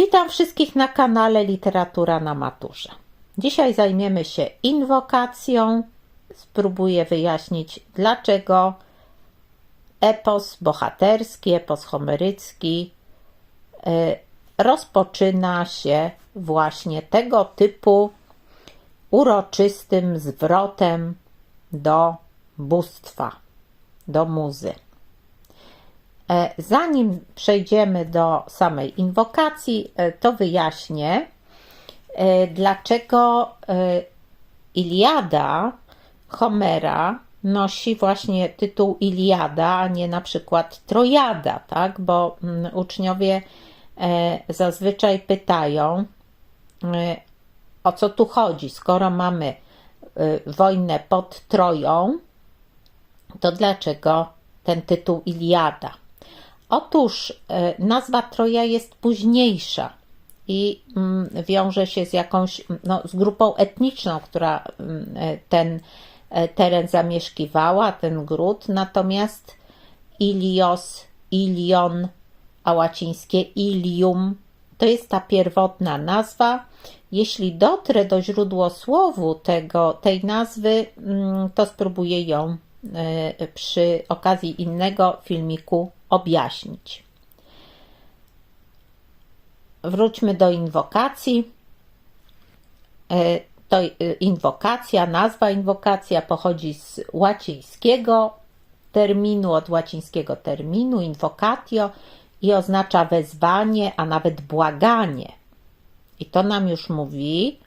Witam wszystkich na kanale Literatura na Maturze. Dzisiaj zajmiemy się inwokacją. Spróbuję wyjaśnić, dlaczego epos bohaterski, epos homerycki y, rozpoczyna się właśnie tego typu uroczystym zwrotem do bóstwa, do muzy. E, Zanim przejdziemy do samej inwokacji, e, to wyjaśnię, e, dlaczego Iliada Homera nosi właśnie tytuł Iliada, a nie na przykład Trojada, tak? Bo mm, uczniowie zazwyczaj pytają, o co tu chodzi, skoro mamy wojnę pod Troją, to dlaczego ten tytuł Iliada? Otóż e, nazwa Troja jest późniejsza i mm, wiąże się z jakąś, no, z grupą etniczną, która mm, e, ten e, teren zamieszkiwała, ten gród, natomiast Ilios, Ilion, a łacińskie Ilium, to jest ta pierwotna nazwa. Jeśli dotrę do źródłosłowu tego, tej nazwy, mm, to spróbuję ją przy okazji innego filmiku objaśnić. Wróćmy do inwokacji. E, To e, inwokacja, nazwa inwokacja pochodzi z łacińskiego terminu, od łacińskiego terminu invocatio i oznacza wezwanie, a nawet błaganie. I to nam już mówi,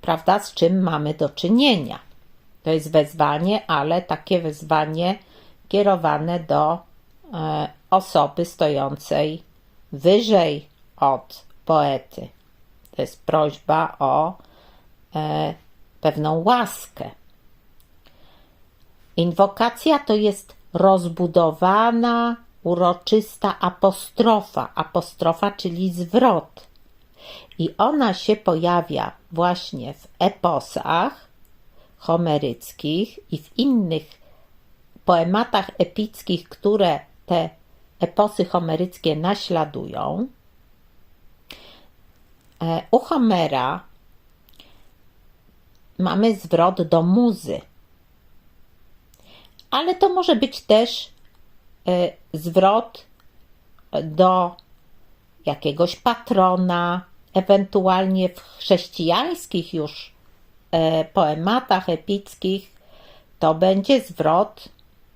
prawda, z czym mamy do czynienia. To jest wezwanie, ale takie wezwanie kierowane do osoby stojącej wyżej od poety. To jest prośba o e, pewną łaskę. Inwokacja to jest rozbudowana, uroczysta apostrofa. Apostrofa, czyli zwrot. I ona się pojawia właśnie w eposach homeryckich i w innych poematach epickich, które te eposy homeryckie naśladują. E, U Homera mamy zwrot do muzy, ale to może być też e, zwrot do jakiegoś patrona, ewentualnie w chrześcijańskich już e, poematach epickich to będzie zwrot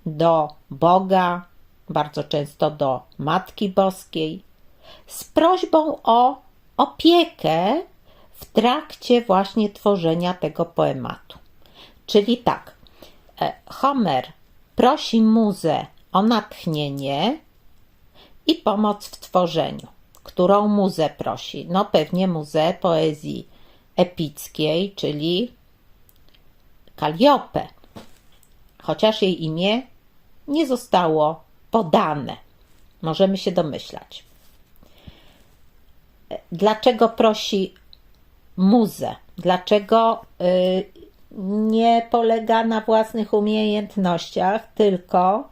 do Boga, bardzo często do Matki Boskiej, z prośbą o opiekę w trakcie właśnie tworzenia tego poematu. Czyli tak, e, Homer prosi muzę o natchnienie i pomoc w tworzeniu. Którą muzę prosi? No pewnie muzę poezji epickiej, czyli Kaliopę. Chociaż jej imię nie zostało podane. Możemy się domyślać. Dlaczego prosi muzę? Dlaczego y, nie polega na własnych umiejętnościach, tylko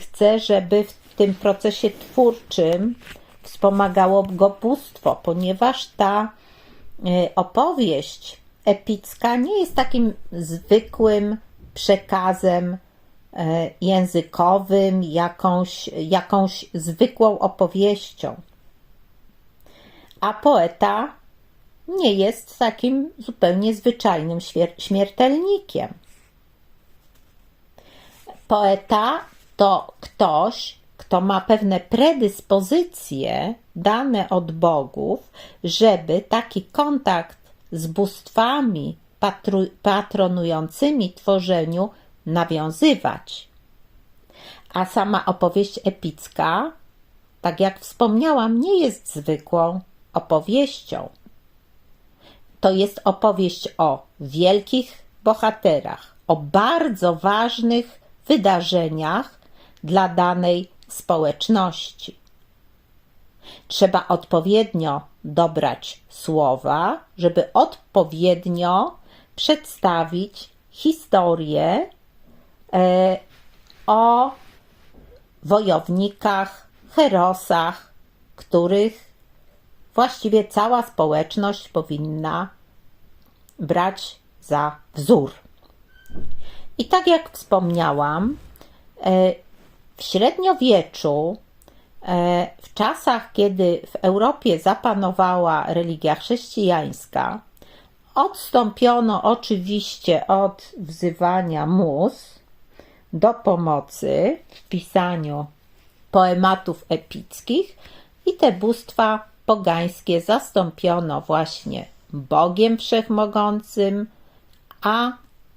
chce, żeby w tym procesie twórczym wspomagało go bóstwo, ponieważ ta y, opowieść epicka nie jest takim zwykłym przekazem językowym, jakąś, jakąś zwykłą opowieścią. A poeta nie jest takim zupełnie zwyczajnym śmier- śmiertelnikiem. Poeta to ktoś, kto ma pewne predyspozycje dane od bogów, żeby taki kontakt z bóstwami patronującymi tworzeniu nawiązywać. A sama opowieść epicka, tak jak wspomniałam, nie jest zwykłą opowieścią. To jest opowieść o wielkich bohaterach, o bardzo ważnych wydarzeniach dla danej społeczności. Trzeba odpowiednio dobrać słowa, żeby odpowiednio przedstawić historię o wojownikach, herosach, których właściwie cała społeczność powinna brać za wzór. I tak jak wspomniałam, e, w średniowieczu, e, w czasach, kiedy w Europie zapanowała religia chrześcijańska, odstąpiono oczywiście od wzywania mus do pomocy w pisaniu poematów epickich i te bóstwa pogańskie zastąpiono właśnie Bogiem Wszechmogącym, a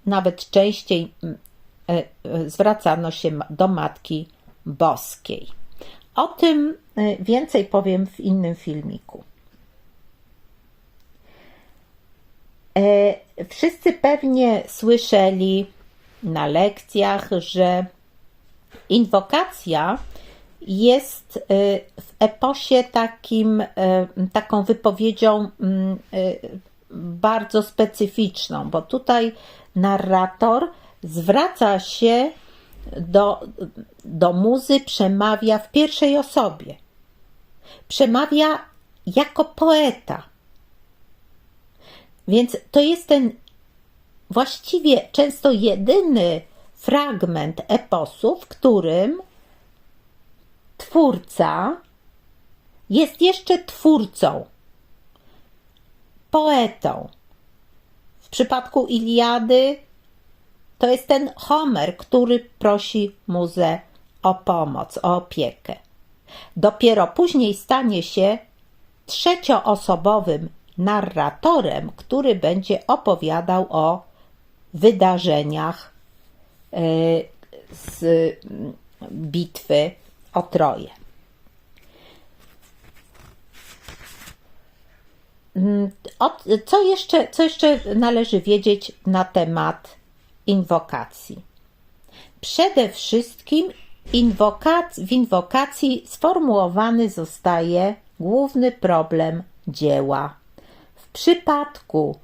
nawet częściej e, e, zwracano się do Matki Boskiej. O tym e, więcej powiem w innym filmiku. Wszyscy pewnie słyszeli na lekcjach, że inwokacja jest w eposie takim, taką wypowiedzią mm, bardzo specyficzną, bo tutaj narrator zwraca się do, do muzy, przemawia w pierwszej osobie. Przemawia jako poeta. Więc to jest ten właściwie często jedyny fragment eposu, w którym twórca jest jeszcze twórcą, poetą. W przypadku Iliady to jest ten Homer, który prosi muzę o pomoc, o opiekę. Dopiero później stanie się trzecioosobowym narratorem, który będzie opowiadał o wydarzeniach e, z bitwy o Troję. Mm, co jeszcze, co jeszcze należy wiedzieć na temat inwokacji? Przede wszystkim inwokac w inwokacji sformułowany zostaje główny problem dzieła. W przypadku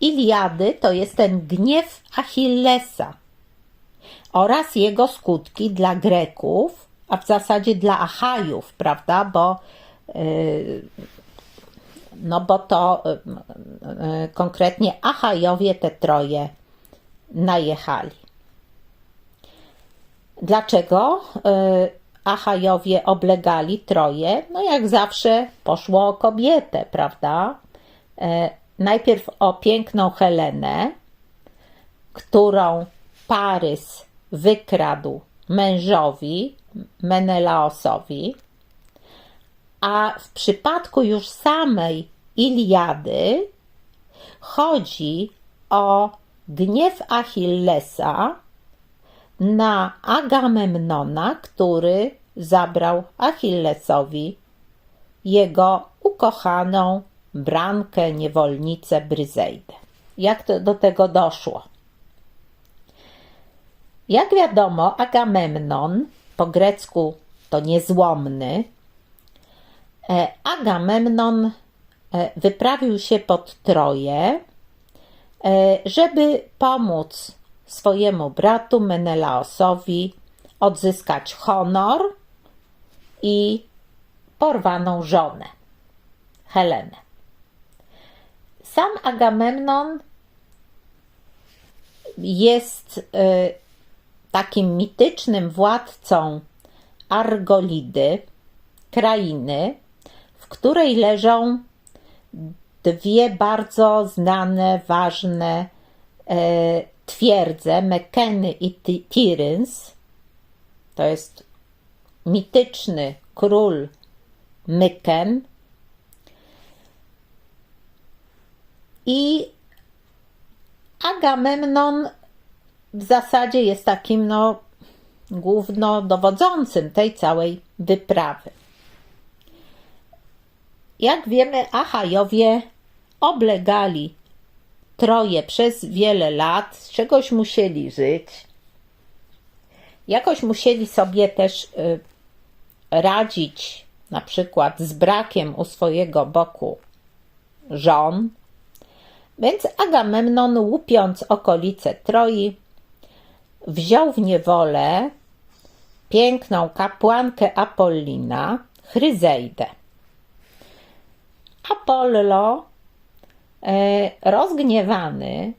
Iliady to jest ten gniew Achillesa oraz jego skutki dla Greków, a w zasadzie dla Achajów, prawda? Bo yy, no bo to y, y, y, konkretnie Achajowie te troje najechali. Dlaczego Achajowie oblegali troje? No jak zawsze poszło o kobietę, prawda? Najpierw o piękną Helenę, którą Parys wykradł mężowi Menelaosowi, a w przypadku już samej Iliady chodzi o gniew Achillesa na Agamemnona, który zabrał Achillesowi jego ukochaną brankę, niewolnicę Bryzejdę. Jak to do tego doszło? Jak wiadomo, Agamemnon, po grecku to niezłomny, E, Agamemnon e, wyprawił się pod Troję, e, żeby pomóc swojemu bratu Menelaosowi odzyskać honor i porwaną żonę, Helenę. Sam Agamemnon jest takim mitycznym władcą Argolidy, krainy, w której leżą dwie bardzo znane, ważne e, twierdze, Mekeny i Tiryns. To jest mityczny król Myken. I Agamemnon w zasadzie jest takim no, głównodowodzącym tej całej wyprawy. Jak wiemy, Achajowie oblegali Troje przez wiele lat, z czegoś musieli żyć. Jakoś musieli sobie też y, radzić na przykład z brakiem u swojego boku żon. Więc Agamemnon, łupiąc okolice Troi, wziął w niewolę piękną kapłankę Apollina, Chryzeidę. Apollo, e, rozgniewany,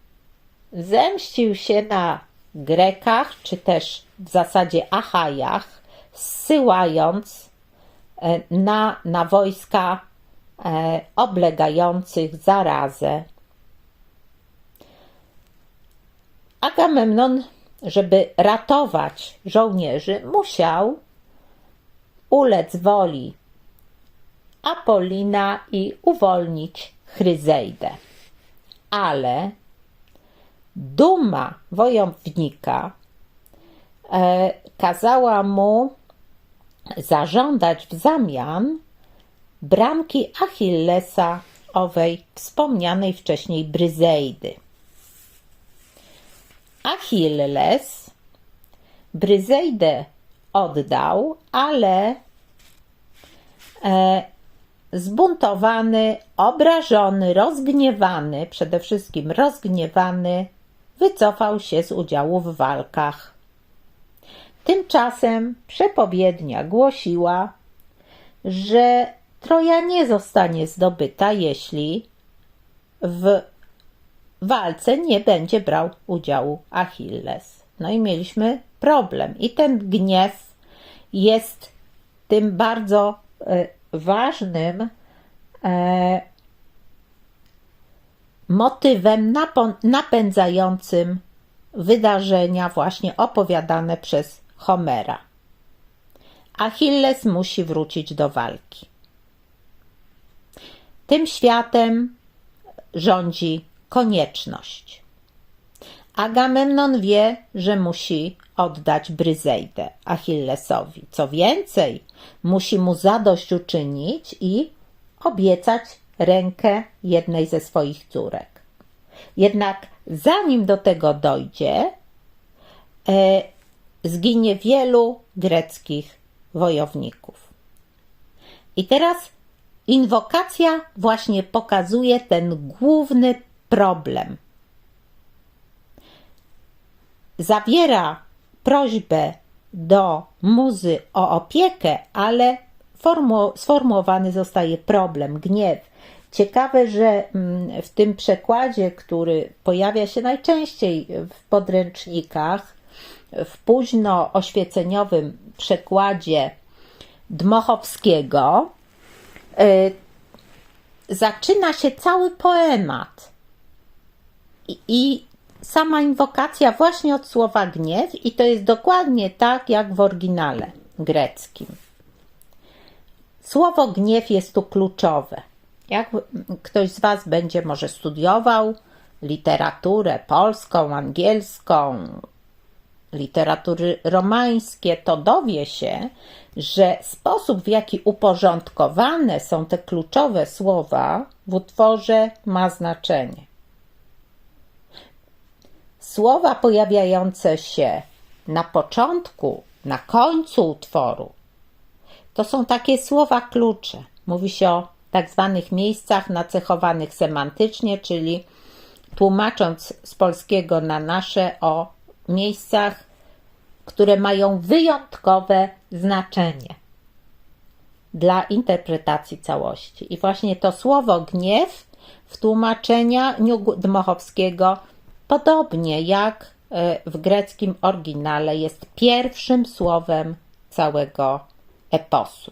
zemścił się na Grekach, czy też w zasadzie Achajach, zsyłając e, na, na wojska e, oblegających zarazę. Agamemnon, żeby ratować żołnierzy, musiał ulec woli Apolina i uwolnić Chryzejdę. Ale duma wojownika e, kazała mu zażądać w zamian bramki Achillesa owej wspomnianej wcześniej Bryzejdy. Achilles Bryzejdę oddał, ale e, zbuntowany, obrażony, rozgniewany, przede wszystkim rozgniewany, wycofał się z udziału w walkach. Tymczasem przepowiednia głosiła, że Troja nie zostanie zdobyta, jeśli w walce nie będzie brał udziału Achilles. No i mieliśmy problem. I ten gniew jest tym bardzo e, ważnym e, motywem napędzającym wydarzenia właśnie opowiadane przez Homera. Achilles musi wrócić do walki. Tym światem rządzi konieczność. Agamemnon wie, że musi oddać Bryzejdę Achillesowi. Co więcej, musi mu zadośćuczynić i obiecać rękę jednej ze swoich córek. Jednak zanim do tego dojdzie, e, zginie wielu greckich wojowników. I teraz inwokacja właśnie pokazuje ten główny problem. Zawiera prośbę do muzy o opiekę, ale formu- sformułowany zostaje problem, gniew. Ciekawe, że mm, w tym przekładzie, który pojawia się najczęściej w podręcznikach, w późno oświeceniowym przekładzie Dmochowskiego, y, zaczyna się cały poemat. I, sama inwokacja właśnie od słowa gniew, i to jest dokładnie tak jak w oryginale greckim. Słowo gniew jest tu kluczowe. Jak ktoś z Was będzie może studiował literaturę polską, angielską, literatury romańskie, to dowie się, że sposób, w jaki uporządkowane są te kluczowe słowa w utworze ma znaczenie. Słowa pojawiające się na początku, na końcu utworu, to są takie słowa klucze. Mówi się o tak zwanych miejscach nacechowanych semantycznie, czyli tłumacząc z polskiego na nasze o miejscach, które mają wyjątkowe znaczenie dla interpretacji całości. I właśnie to słowo gniew w tłumaczeniach Dmochowskiego, podobnie jak e, w greckim oryginale, jest pierwszym słowem całego eposu.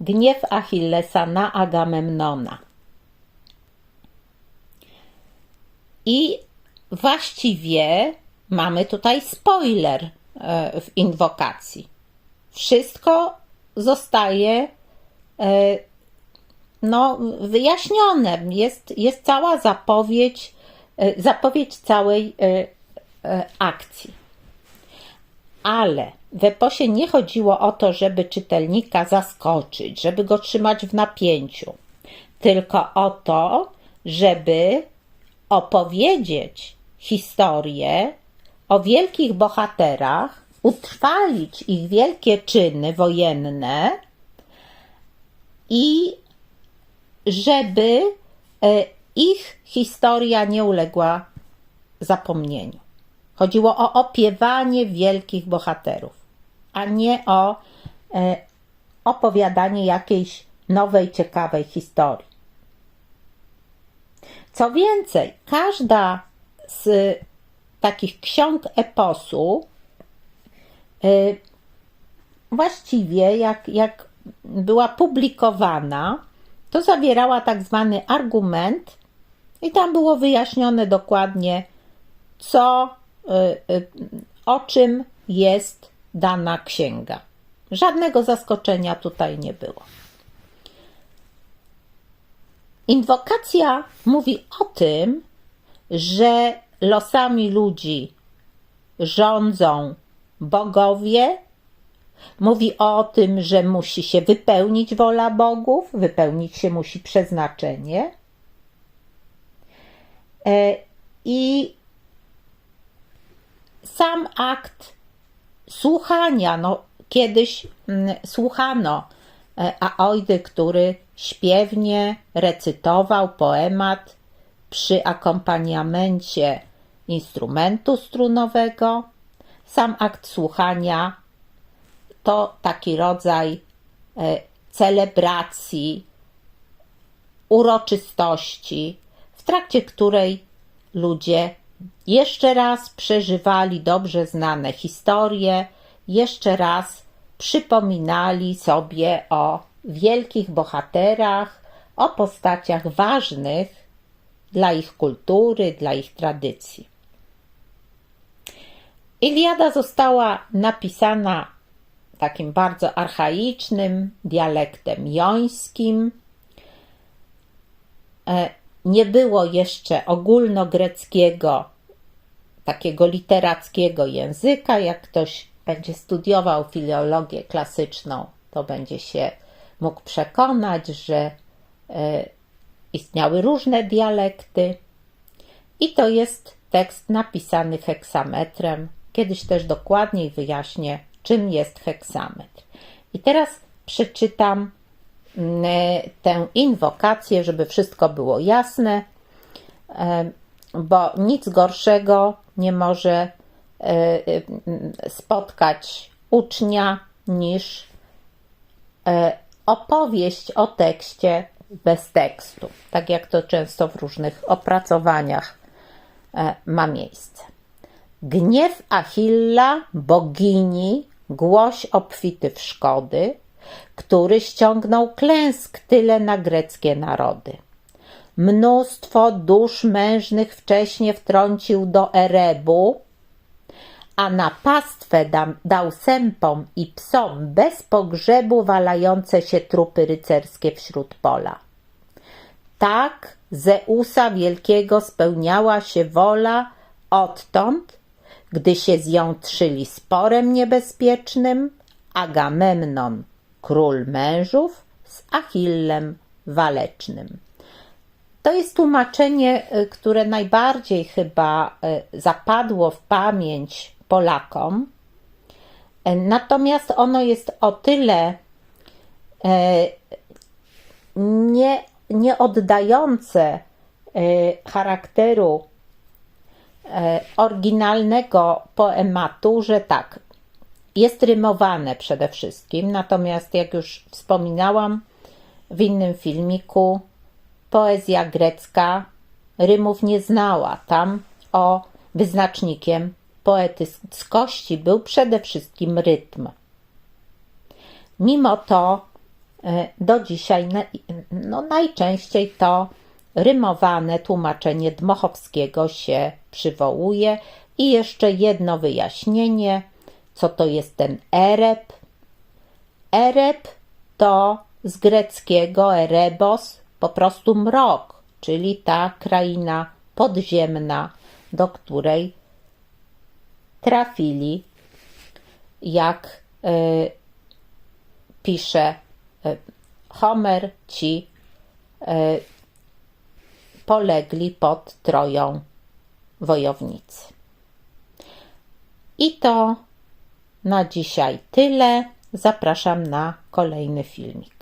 Gniew Achillesa na Agamemnona. I właściwie mamy tutaj spoiler e, w inwokacji. Wszystko zostaje e, no, wyjaśnione. Jest, jest cała zapowiedź, zapowiedź całej akcji. Ale w eposie nie chodziło o to, żeby czytelnika zaskoczyć, żeby go trzymać w napięciu, tylko o to, żeby opowiedzieć historię o wielkich bohaterach, utrwalić ich wielkie czyny wojenne i żeby e, ich historia nie uległa zapomnieniu. Chodziło o opiewanie wielkich bohaterów, a nie o e, opowiadanie jakiejś nowej, ciekawej historii. Co więcej, każda z takich ksiąg eposu y, właściwie jak, jak była publikowana, to zawierała tak zwany argument i tam było wyjaśnione dokładnie, co, y, y, o czym jest dana księga. Żadnego zaskoczenia tutaj nie było. Inwokacja mówi o tym, że losami ludzi rządzą bogowie. Mówi o tym, że musi się wypełnić wola bogów, wypełnić się musi przeznaczenie. E, I sam akt słuchania, no kiedyś mm, słuchano e, Aoidy, który śpiewnie recytował poemat przy akompaniamencie instrumentu strunowego. Sam akt słuchania to taki rodzaj e, celebracji, uroczystości, w trakcie której ludzie jeszcze raz przeżywali dobrze znane historie, jeszcze raz przypominali sobie o wielkich bohaterach, o postaciach ważnych dla ich kultury, dla ich tradycji. Iliada została napisana takim bardzo archaicznym dialektem jońskim. Nie było jeszcze ogólnogreckiego, takiego literackiego języka. Jak ktoś będzie studiował filologię klasyczną, to będzie się mógł przekonać, że e, istniały różne dialekty. I to jest tekst napisany heksametrem. Kiedyś też dokładniej wyjaśnię, czym jest heksametr. I teraz przeczytam tę inwokację, żeby wszystko było jasne, e, bo nic gorszego nie może e, e, spotkać ucznia niż opowieść o tekście bez tekstu, tak jak to często w różnych opracowaniach ma miejsce. Gniew Achilla, bogini, głoś obfity w szkody, który ściągnął klęsk tyle na greckie narody. Mnóstwo dusz mężnych wcześnie wtrącił do Erebu, a na pastwę dał sępom i psom bez pogrzebu walające się trupy rycerskie wśród pola. Tak Zeusa Wielkiego spełniała się wola odtąd, gdy się zjątrzyli sporem niebezpiecznym, Agamemnon, król mężów, z Achillem walecznym. To jest tłumaczenie, y, które najbardziej chyba y, zapadło w pamięć Polakom. Y, natomiast ono jest o tyle nie, nie oddające charakteru oryginalnego poematu, że tak, jest rymowane przede wszystkim, natomiast jak już wspominałam w innym filmiku, poezja grecka rymów nie znała. Tam o wyznacznikiem poetyckości był przede wszystkim rytm. Mimo to e, do dzisiaj no, najczęściej to rymowane tłumaczenie Dmochowskiego się przywołuje. I jeszcze jedno wyjaśnienie, co to jest ten Ereb. Ereb to z greckiego erebos po prostu mrok, czyli ta kraina podziemna, do której trafili, jak y, pisze y, Homer, ci y, polegli pod Troją wojownicy. I to na dzisiaj tyle. Zapraszam na kolejny filmik.